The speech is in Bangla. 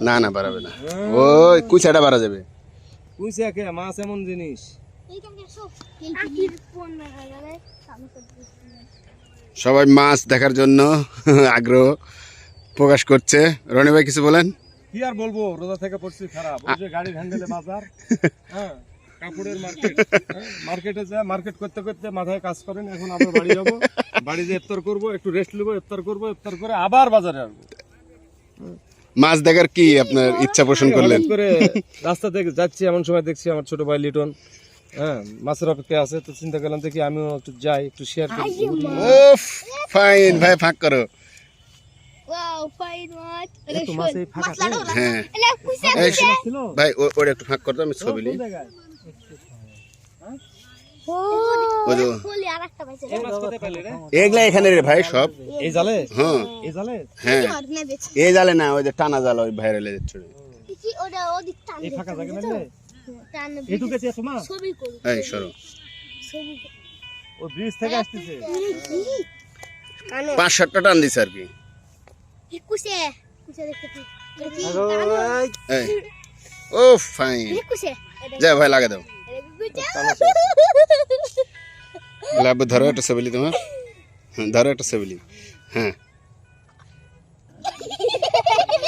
না না বাড়াবে না। ওই কুচাটা বাড়া যাবে। কুইসা কে? মাছ এমন জিনিস। সবাই মাছ দেখার জন্য আগ্রহ প্রকাশ করছে। রনি ভাই কিছু বলেন? কি আর বলব? রোজা থেকে পড়ছি খারাপ। ওই যে হ্যান্ডেলে বাজার হ্যাঁ কাপড়ের মার্কেট মার্কেটে যা মার্কেট করতে করতে মাথায় কাজ করেন এখন আবার বাড়ি যাব। বাড়ি যে ইফতার করব একটু রেস্ট নেব ইফতার করব ইফতার করে আবার বাজারে আসব। মাছ দেখার কি আপনার ইচ্ছা পোষণ করলেন? করে রাস্তা থেকে যাচ্ছি এমন সময় দেখছি আমার ছোট ভাই লিটন। হ্যাঁ মাছের অপেক্ষা আছে তো চিন্তা করলাম দেখি আমিও একটু যাই একটু শেয়ার করি। ওফ ফাইন ভাই ফাঁক করো। তো মাছ ফাঁকা হ্যাঁ। ভাই ও- ওটা একটু ফাঁক করতো আমি ছবি নিই। এগুলা এখানে রে ভাই সব। এই জালে? হ্যাঁ। এই জালে? হ্যাঁ। এই জালে না ওই যে টানা জাল ওই ভাইরালে যাচ্ছে এই ফাঁকা জায়গা মেলে এইটুকু আছে তোমার ছবি করি। এই সরো। ও ব্রিজ থেকে আসতেছে। পাঁচ সাতটা টান দিছে আর কি। কুসে কুসে দেখতে এই। ও ফাইন। যা ভাই লাগা দাও। লাভ ধরো একটা সেবেলি তোমার? হ্যাঁ ধরো একটা সেবেলি হ্যাঁ।